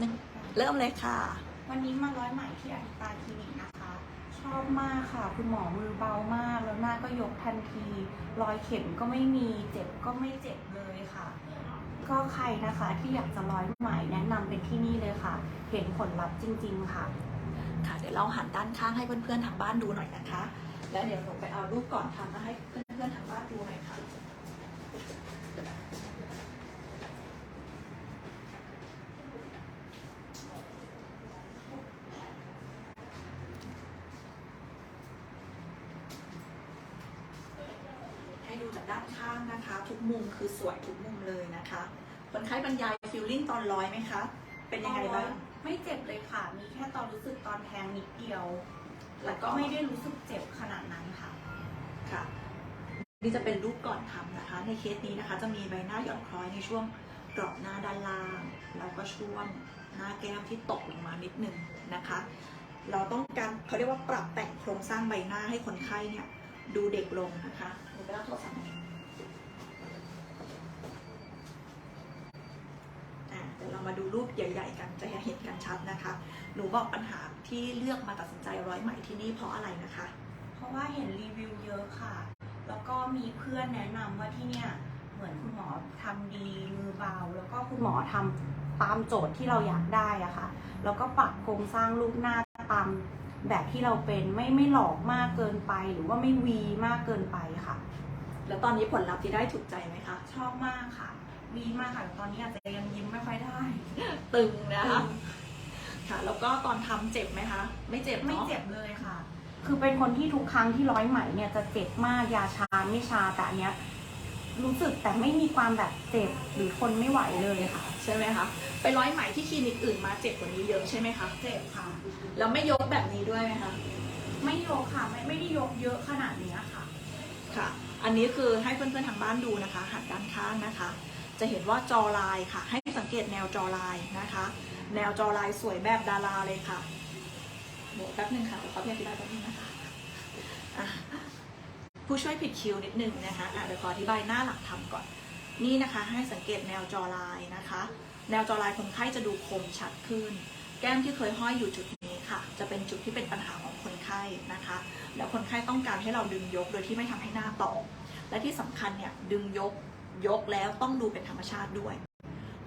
นึงเริ่มเลยค่ะ วันนี้มาร้อยไหมที่อธิตาคลินิกนะคะ ชอบมากค่ะ คุณหมอมือเบามาก แล้วหน้าก็ยกทันทีรอยเข็มก็ไม่มีเจ็บก็ไม่เจ็บเลยค่ะ ก็ใครนะคะที่อยากจะร้อยไหมแนะนำเป็นที่นี่เลยค่ะ เห็นผลลัพธ์จริง ๆ ค่ะ ค่ะ เดี๋ยวเราหันด้านข้างให้เพื่อนๆทางบ้านดูหน่อยนะคะ แล้วเดี๋ยวหนูไปเอารูปก่อนทำมาให้เพื่อนๆทางบ้านดูหน่อยค่ะ ให้ดูจากด้านข้างนะคะ ทุกมุมคือสวยทุกมุมเลยนะคะ คนไข้บรรยายฟิลลิ่งตอนร้อยไหมคะ เป็นยังไงบ้าง ไม่เจ็บเลยค่ะ มีแค่ตอนรู้สึกตอนแทงนิดเดียว แล้วก็ไม่ได้รู้สึกเจ็บขนาดนั้นค่ะ ค่ะ นี่จะเป็นรูปก่อนทำนะคะ ในเคสนี้นะคะ จะมีใบหน้าหย่อนคล้อยในช่วงกรอบหน้าด้านล่าง แล้วก็ช่วงหน้าแก้มที่ตกลงมานิดนึงนะคะ เราต้องการเขาเรียกว่าปรับแต่งโครงสร้างใบหน้าให้คนไข้เนี่ยดูเด็กลงนะคะหนูไปรับโทรศัพท์หน่อยอะเดี๋ยวเรามาดูรูปใหญ่ ๆ กันจะเห็นกันชัดนะคะ หนูบอกปัญหาที่เลือกมาตัดสินใจร้อยไหมที่นี่เพราะอะไรนะคะ เพราะว่าเห็นรีวิวเยอะค่ะ แล้วก็มีเพื่อนแนะนำว่าที่เนี่ยเหมือนคุณหมอทำดีมือเบา แล้วก็คุณหมอทำตามโจทย์ที่เราอยากได้อะค่ะ แล้วก็ปรับโครงสร้างรูปหน้าตามแบบที่เราเป็นไม่ไม่หลอกมากเกินไป หรือว่าไม่วีมากเกินไปค่ะ แล้วตอนนี้ผลลัพธ์ที่ได้ถูกใจไหมคะ ชอบมากค่ะ วีมากค่ะแต่ตอนนี้อาจจะยังยิ้มไม่ค่อยได้ ตึงนะคะค่ะ แล้วก็ตอนทำเจ็บไหมคะ ไม่เจ็บไม่เนาะเจ็บเลยค่ะ คือเป็นคนที่ทุกครั้งที่ร้อยไหมเนี่ยจะเจ็บมากยาชาไม่ชาแต่อันเนี้ยรู้สึกแต่ไม่มีความแบบเจ็บหรือทนไม่ไหวเลยค่ะ ใช่ไหมคะไปร้อยไหมที่คลินิกอื่นมาเจ็บกว่านี้เยอะใช่ไหมคะเจ็บค่ะแล้วไม่ยกแบบนี้ด้วยไหมคะไม่ยกค่ะไม่ไม่ได้ยกเยอะขนาดเนี้ยค่ะค่ะ อันนี้คือให้เพื่อนๆทางบ้านดูนะคะ หันด้านข้างนะคะ จะเห็นว่าจอลายค่ะ ให้สังเกตแนวจอลายนะคะ แนวจอลายสวยแบบดาราเลยค่ะเดี๋ยวแป๊บนึงค่ะเดี๋ยวเขาเพียงอธิบายแป๊บนึงนะคะผู้ช่วยผิดคิวนิดนึงนะคะะเดี๋ยวขออธิบายหน้าหลังทำก่อน นี่นะคะ ให้สังเกตแนวจอลายนะคะ แนวจอลายคนไข้จะดูคมชัดขึ้น แก้มที่เคยห้อยอยู่จุดนี้ค่ะ จะเป็นจุดที่เป็นปัญหาของคนไข้นะคะ แล้วคนไข้ต้องการให้เราดึงยกโดยที่ไม่ทำให้หน้าตอกและที่สำคัญเนี่ยดึงยก ยกแล้วต้องดูเป็นธรรมชาติด้วย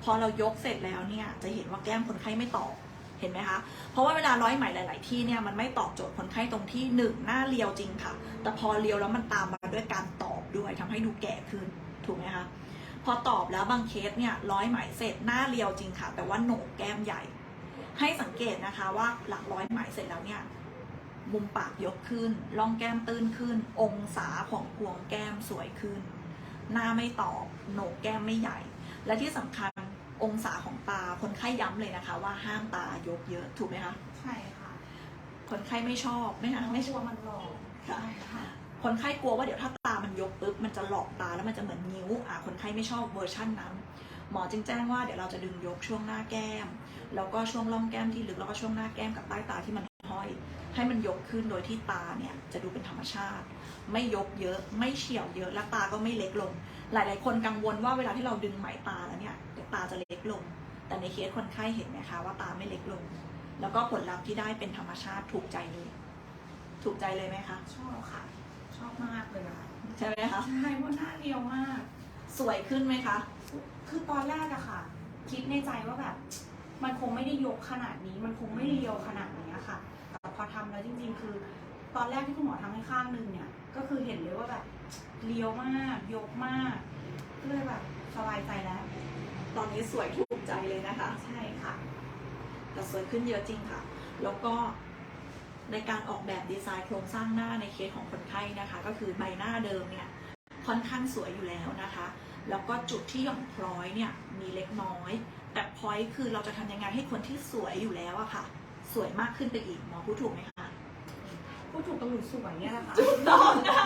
พอเรายกเสร็จแล้วเนี่ยจะเห็นว่าแก้มคนไข้ไม่ตอกเห็นไหมคะ เพราะว่าเวลาร้อยไหมหลาย ๆ ที่เนี่ยมันไม่ตอบโจทย์คนไข้ตรงที่หนึ่งหน้าเรียวจริงค่ะ แต่พอเรียวแล้วมันตามมาด้วยการตอบด้วยทำให้ดูแก่ขึ้นถูกไหมคะพอตอบแล้วบางเคสเนี่ยร้อยไหมเสร็จหน้าเรียวจริงค่ะ แต่ว่าโหนกแก้มใหญ่ ให้สังเกตนะคะว่าหลังร้อยไหมเสร็จแล้วเนี่ยมุมปากยกขึ้นร่องแก้มตื้นขึ้น องศาของพวงแก้มสวยขึ้น หน้าไม่ตอบโหนกแก้มไม่ใหญ่ และที่สำคัญองศาของตาคนไข้ย้ำเลยนะคะ ว่าห้ามตายกเยอะถูกไหมคะใช่ค่ะ คนไข้ไม่ชอบไม่คะไม่ชกลัอบวมันหลอกค่ะใช่ค่ะ คนไข้กลัวว่าเดี๋ยวถ้าตามันยกปุ๊บมันจะหลอกตาแล้วมันจะเหมือนนิ้วอะคนไข้ไม่ชอบเวอร์ชั่นนั้น หมอจึงแจ้งว่าเดี๋ยวเราจะดึงยกช่วงหน้าแก้ม แล้วก็ช่วงร่องแก้มที่ลึกแล้วก็ช่วงหน้าแก้มกับใต้ตาที่มันห้อย ให้มันยกขึ้นโดยที่ตาเนี่ยจะดูเป็นธรรมชาติ ไม่ยกเยอะไม่เฉียวเยอะและตาก็ไม่เล็กลง หลาย ๆ คนกังวลว่าเวลาที่เราดึงไหมตาแล้วเนี่ยเดี๋ยวตาจะเล็กลง แต่ในเคสคนไข้เห็นไหมคะว่าตาไม่เล็กลง แล้วก็ผลลัพธ์ที่ได้เป็นธรรมชาติถูกใจเลย ถูกใจเลยไหมคะชอบค่ะ ชอบมากเลยค่ะใช่ไหมคะใช่เพราะหน้าเรียวมาก สวยขึ้นไหมคะ คือตอนแรกอะค่ะ คิดในใจว่าแบบ มันคงไม่ได้ยกขนาดนี้ มันคงไม่เรียวขนาดนี้อะค่ะแต่ พอทำแล้วจริง ๆ คือ ตอนแรกที่คุณหมอทำให้ข้างหนึงเนี่ยก็คือเห็นเลยว่าแบบเรียวมาก ยกมากก็เลยแบบสบายใจแล้ว ตอนนี้สวยถูกใจเลยนะคะ ใช่ค่ะ แต่สวยขึ้นเยอะจริงค่ะ แล้วก็ในการออกแบบดีไซน์โครงสร้างหน้าในเคสของคนไข้นะคะ ก็คือใบหน้าเดิมเนี่ยค่อนข้างสวยอยู่แล้วนะคะ แล้วก็จุดที่หย่อนคล้อยเนี่ยมีเล็กน้อย แต่พอยคือเราจะทำยังไงให้คนที่สวยอยู่แล้วอะค่ะ สวยมากขึ้นไปอีกหมอพูดถูกไหมคะพูดถูกตรงหนูสวยเนี่ยแหละค่ะถูกต้องค่ะ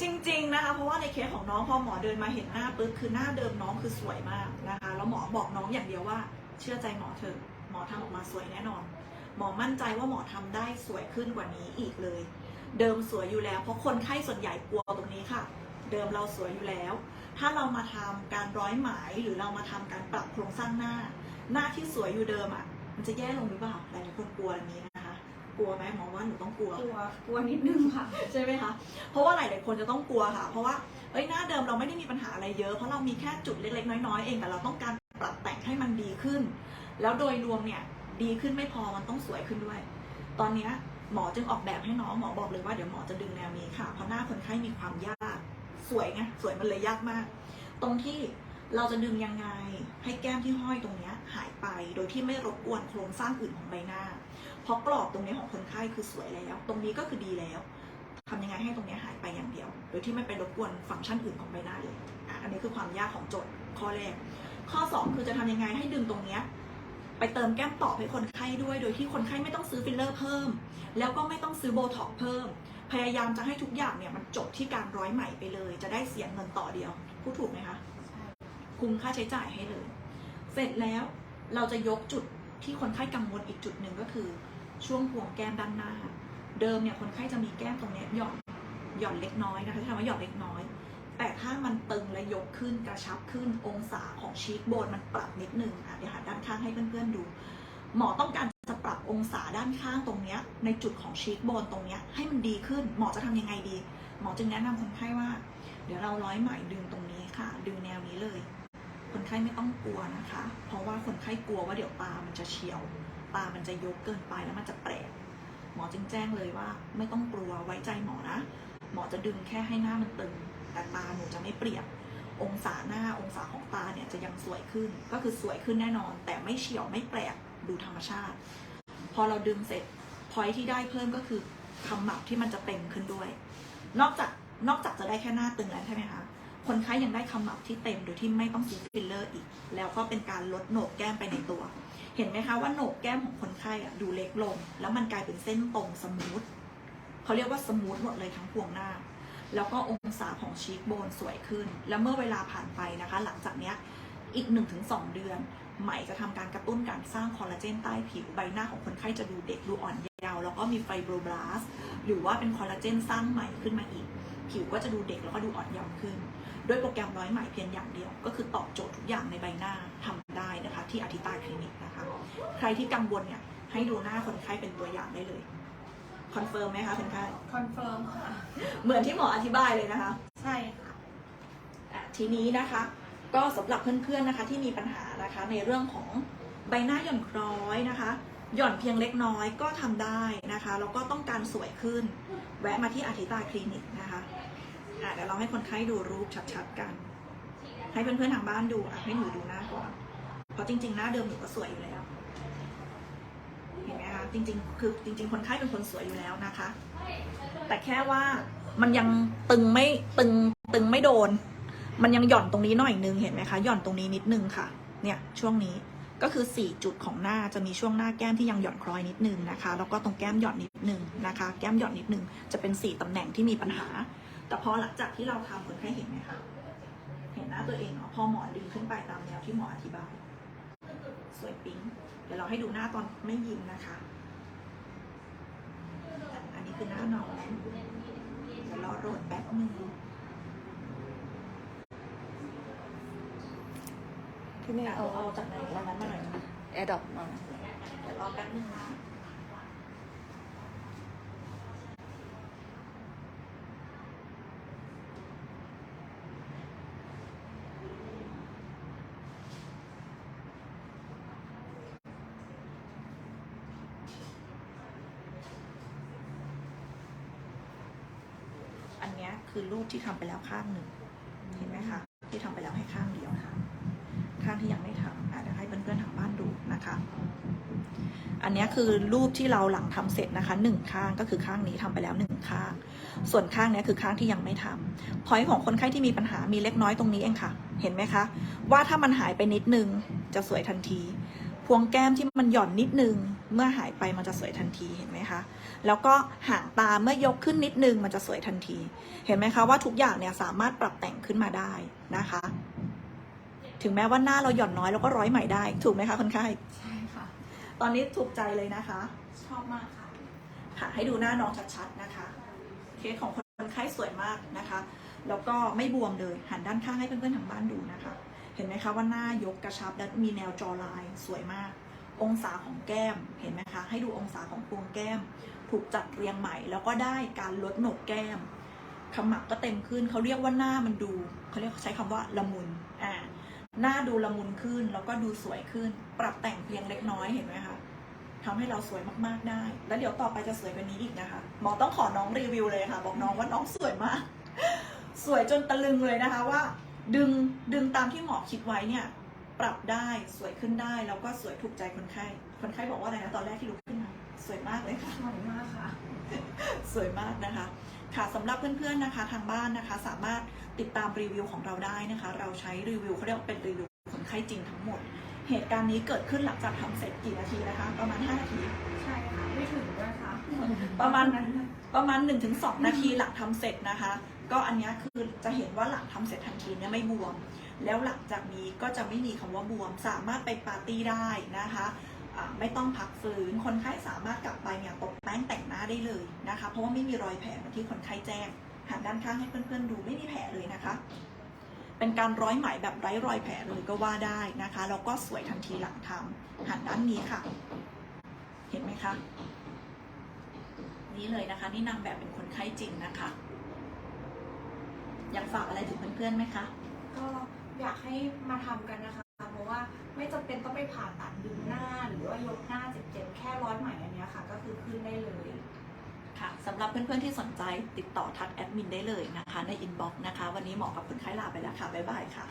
จริง ๆนะคะ เพราะว่าในเคสของน้องพอหมอเดินมาเห็นหน้าปุ๊บคือหน้าเดิมน้องคือสวยมากนะคะแล้วหมอบอกน้องอย่างเดียวว่า เชื่อใจหมอเถอะหมอทำออกมาสวยแน่นอน หมอมั่นใจว่าหมอทำได้สวยขึ้นกว่านี้อีกเลย เดิมสวยอยู่แล้ว เพราะคนไข้ส่วนใหญ่กลัวตรงนี้ค่ะ เดิมเราสวยอยู่แล้ว ถ้าเรามาทำการร้อยไหมหรือเรามาทำการปรับโครงสร้างหน้า หน้าที่สวยอยู่เดิมอะ มันจะแย่ลงหรือเปล่าหลายๆคนกลัวอันนี้นะคะ กลัวไหมหมอว่าหนูต้องกลัว กลัวกลัวนิดนึงค่ะ ใช่ไหมคะ เพราะว่าหลาย ๆ คนจะต้องกลัวค่ะ เพราะว่าเอ้ยหน้าเดิมเราไม่ได้มีปัญหาอะไรเยอะ เพราะเรามีแค่จุดเล็ก ๆ น้อย ๆ เอง แต่เราต้องการปรับแต่งให้มันดีขึ้น แล้วโดยรวมเนี่ยดีขึ้นไม่พอมันต้องสวยขึ้นด้วย ตอนเนี้ยหมอจึงออกแบบให้น้องหมอบอกเลยว่าเดี๋ยวหมอจะดึงแนวนี้ค่ะ เพราะหน้าคนไข้มีความยาก สวยไงสวยมันเลยยากมาก ตรงที่ เราจะดึงยังไงให้แก้มที่ห้อยตรงนี้หายไปโดยที่ไม่รบกวนโครงสร้างอื่นของใบหน้า เพราะกรอบตรงนี้ของคนไข้คือสวยแล้ว ตรงนี้ก็คือดีแล้วทำยังไงให้ตรงนี้หายไปอย่างเดียว โดยที่ไม่ไปรบกวนฟังก์ชันอื่นของใบหน้าเลยอ,อันนี้คือความยากของโจทย์ข้อแรก ข้อ 2 คือจะทำยังไงให้ดึงตรงนี้ไปเติมแก้มต่อให้คนไข้ด้วย โดยที่คนไข้ไม่ต้องซื้อฟิลเลอร์เพิ่ม แล้วก็ไม่ต้องซื้อโบท็อกเพิ่ม พยายามจะให้ทุกอย่างเนี่ยมันจบที่การร้อยไหม่ไปเลย จะได้เสียเงินต่อเดียวพูดถูกไหมคะ คุ้มค่าใช้จ่ายให้เลย เสร็จแล้วเราจะยกจุดที่คนไข้กังวลอีกจุดหนึ่งก็คือ ช่วงห่วงแก้มด้านหน้า เดิมเนี่ยคนไข้จะมีแก้มตรงนี้หย่อนหย่อนเล็กน้อยนะคะที่ทำว่าหย่อนเล็กน้อย แต่ถ้ามันตึงและยกขึ้นกระชับขึ้นองศาของชีคโบนมันปรับนิดนึงอะเดี๋ยวหันด้านข้างให้เพื่อนๆดู หมอต้องการจะปรับองศาด้านข้างตรงนี้ในจุดของชีคโบนตรงนี้ให้มันดีขึ้น หมอจะทำยังไงดี หมอจึงแนะนำคนไข้ว่า เดี๋ยวเราร้อยไหมดึงตรงนี้ค่ะ ดึงแนวนี้เลย คนไข้ไม่ต้องกลัวนะคะ เพราะว่าคนไข้กลัวว่าเดี๋ยวตามันจะเฉียวตามันจะยกเกินไปแล้วมันจะแปลกหมอจึงแจ้งเลยว่า ไม่ต้องกลัวไว้ใจหมอนะ หมอจะดึงแค่ให้หน้ามันตึง แต่ตาหนูจะไม่เปรียบ องศาหน้าองศาของตาเนี่ยจะยังสวยขึ้น ก็คือสวยขึ้นแน่นอน แต่ไม่เฉียวไม่แปลกดูธรรมชาติ พอเราดึงเสร็จพอยที่ได้เพิ่มก็คือคำหมับที่มันจะเต็มขึ้นด้วย นอกจากนอกจากจะได้แค่หน้าตึงแล้วใช่ไหมคะ คนไข้ยังได้คำหมับที่เต็มโดยที่ไม่ต้องซื้อฟิลเลอร์อีก แล้วก็เป็นการลดโหนกแก้มไปในตัว เห็นไหมคะว่าโหนกแก้มของคนไข้อะดูเล็กลง แล้วมันกลายเป็นเส้นตรงสมูทเขาเรียกว่าสมูทหมดเลยทั้งพวงหน้า แล้วก็องศาของชีคโบนสวยขึ้น แล้วเมื่อเวลาผ่านไปนะคะ หลังจากเนี้ยอีก 1-2 เดือนไหม่จะทำการกระตุ้นการสร้างคอลลาเจนใต้ผิวใบหน้าของคนไข้จะดูเด็กดูอ่อนเยาว์แล้วก็มีไฟโบรบลาส หรือว่าเป็นคอลลาเจนสร้างใหม่ขึ้นมาอีก ผิวก็จะดูเด็กแล้วก็ดูอ่อนเยาว์ขึ้น ด้วยโปรแกรมร้อยไหมเพียงอย่างเดียว ก็คือตอบโจทย์ทุกอย่างในใบหน้าทำได้นะคะ ที่อธิตาคลินิกนะคะ ใครที่กังวลเนี่ยให้ดูหน้าคนไข้เป็นตัวอย่างได้เลยคอนเฟิร์มไหมคะคนไข้คอนเฟิร์มค่ะ เหมือนที่หมออธิบายเลยนะคะ ใช่ค่ะอะทีนี้นะคะ ก็สำหรับเพื่อนๆนะคะที่มีปัญหานะคะในเรื่องของใบหน้าหย่อนคล้อยนะคะ หย่อนเพียงเล็กน้อยก็ทำได้นะคะแล้วก็ต้องการสวยขึ้น แวะมาที่อาทิตาคลินิกนะคะอะเดี๋ยวเราให้คนไข้ดูรูปชัดๆกัน ให้เพื่อนๆทางบ้านดูอะให้หนูดูหน้าก่อนเพราะจริง ๆ หน้าเดิมหนูก็สวยอยู่แล้วเห็นไหมคะจริง ๆ คือจริง ๆ คนไข้เป็นคนสวยอยู่แล้วนะคะ แต่แค่ว่ามันยังตึงไม่ตึงตึงไม่โดน มันยังหย่อนตรงนี้หน่อยนึงเห็นไหมคะหย่อนตรงนี้นิดนึงค่ะ เนี่ยช่วงนี้ ก็คือ 4 จุดของหน้าจะมีช่วงหน้าแก้มที่ยังหย่อนคล้อยนิดนึงนะคะ แล้วก็ตรงแก้มหย่อนนิดนึงนะคะ แก้มหย่อนนิดนึงจะเป็น 4ตำแหน่งที่มีปัญหา แต่พอหลังจากที่เราทำคนไข้เห็นไหมคะ เห็นหน้าตัวเองเนาะพอหมอดึงขึ้นไปตามแนวที่หมออธิบาย สวยปิ๊ง เดี๋ยวเราให้ดูหน้าตอนไม่ยิ้มนะคะ อันนี้คือหน้าน้องเดี๋ยวรอโรดแป๊บนึง ที่นี่เอาเอาเอาจากไหนวันนั้นมาหน่อยนะแอร์ดรอปมาเดี๋ยวรอแป๊บนึงนะอันเนี้ยคือรูปที่ทำไปแล้วข้างหนึ่ง เห็นไหมคะ ที่ทำไปแล้วให้ข้างเดียวค่ะ ข้างที่ยังไม่ทำอะเดี๋ยวให้เพื่อนๆทางบ้านดูนะคะ อันนี้คือรูปที่เราหลังทำเสร็จนะคะหนึ่งข้างก็คือข้างนี้ทำไปแล้วหนึ่งข้าง ส่วนข้างนี้คือข้างที่ยังไม่ทำพอยของคนไข้ที่มีปัญหามีเล็กน้อยตรงนี้เองค่ะ เห็นไหมคะ ว่าถ้ามันหายไปนิดนึงจะสวยทันที พวงแก้มที่มันหย่อนนิดนึงเมื่อหายไปมันจะสวยทันทีเห็นไหมคะ แล้วก็หางตาเมื่อยกขึ้นนิดนึงมันจะสวยทันที เห็นไหมคะว่าทุกอย่างเนี่ยสามารถปรับแต่งขึ้นมาได้นะคะ ถึงแม้ว่าหน้าเราหย่อนน้อยเราก็ร้อยใหม่ได้ ถูกไหมคะคนไข้ ใช่ค่ะ ตอนนี้ถูกใจเลยนะคะ ชอบมากค่ะ ค่ะ ให้ดูหน้าน้องชัดๆนะคะ เคสของคนไข้สวยมากนะคะ แล้วก็ไม่บวมเลย หันด้านข้างให้เพื่อนๆทางบ้านดูนะคะ เห็นไหมคะว่าหน้ายกกระชับและมีแนวจอลายสวยมาก องศาของแก้ม เห็นไหมคะ ให้ดูองศาของพวงแก้ม ถูกจัดเรียงใหม่ แล้วก็ได้การลดโหนกแก้มขมับก็เต็มขึ้นเขาเรียกว่าหน้ามันดู เขาเรียกใช้คำว่าละมุน อ่า หน้าดูละมุนขึ้นแล้วก็ดูสวยขึ้น ปรับแต่งเพียงเล็กน้อยเห็นไหมคะทำให้เราสวยมากๆได้ แล้วเดี๋ยวต่อไปจะสวยกว่านี้อีกนะคะ หมอต้องขอน้องรีวิวเลยค่ะ บอกน้องว่าน้องสวยมาก สวยจนตะลึงเลยนะคะว่า ดึงดึงตามที่หมอคิดไว้เนี่ย ปรับได้สวยขึ้นได้ แล้วก็สวยถูกใจคนไข้ คนไข้บอกว่าอะไรนะตอนแรกที่ลุกขึ้นมา สวยมากเลยค่ะ สวยมากค่ะ สวยมากนะคะ ค่ะสำหรับเพื่อนๆนะคะทางบ้านนะคะสามารถติดตามรีวิวของเราได้นะคะ เราใช้รีวิวเขาเรียกว่าเป็นรีวิวคนไข้จริงทั้งหมด เหตุการณ์นี้เกิดขึ้นหลังจากทำเสร็จกี่นาทีนะคะ ประมาณ 5 นาที ใช่ค่ะไม่ถึงด้วยค่ะประมาณนั้นประมาณ 1-2 นาทีหลังทำเสร็จนะคะ ก็อันเนี้ยคือจะเห็นว่าหลังทำเสร็จทันทีเนี่ยไม่บวม แล้วหลังจากนี้ก็จะไม่มีคำว่าบวม สามารถไปปาร์ตี้ได้นะคะอ่า ไม่ต้องพักฟื้น คนไข้สามารถกลับไปเนี่ยตกแป้งแต่งหน้าได้เลยนะคะ เพราะว่าไม่มีรอยแผลเหมือนที่คนไข้แจ้งหันด้านข้างให้เพื่อนๆดูไม่มีแผลเลยนะคะ เป็นการร้อยไหมแบบไร้รอยแผลเลยก็ว่าได้นะคะแล้วก็สวยทันทีหลังทำหันด้านนี้ค่ะ เห็นไหมคะ นี่เลยนะคะ นี่นางแบบเป็นคนไข้จริงนะคะ อยากฝากอะไรถึงเพื่อนๆไหมคะก็อยากให้มาทำกันนะคะ ว่าไม่จำเป็นต้องไปผ่าตัดดึงหน้า หรือว่ายกหน้าเจ็บๆแค่ร้อยไหมอันนี้ค่ะ ก็คือขึ้นได้เลยค่ะสำหรับเพื่อนๆที่สนใจติดต่อทักแอดมินได้เลยนะคะ ในอินบ็อกซ์นะคะ วันนี้หมอกับคนไข้ลาไปแล้วค่ะ บ๊ายบายค่ะ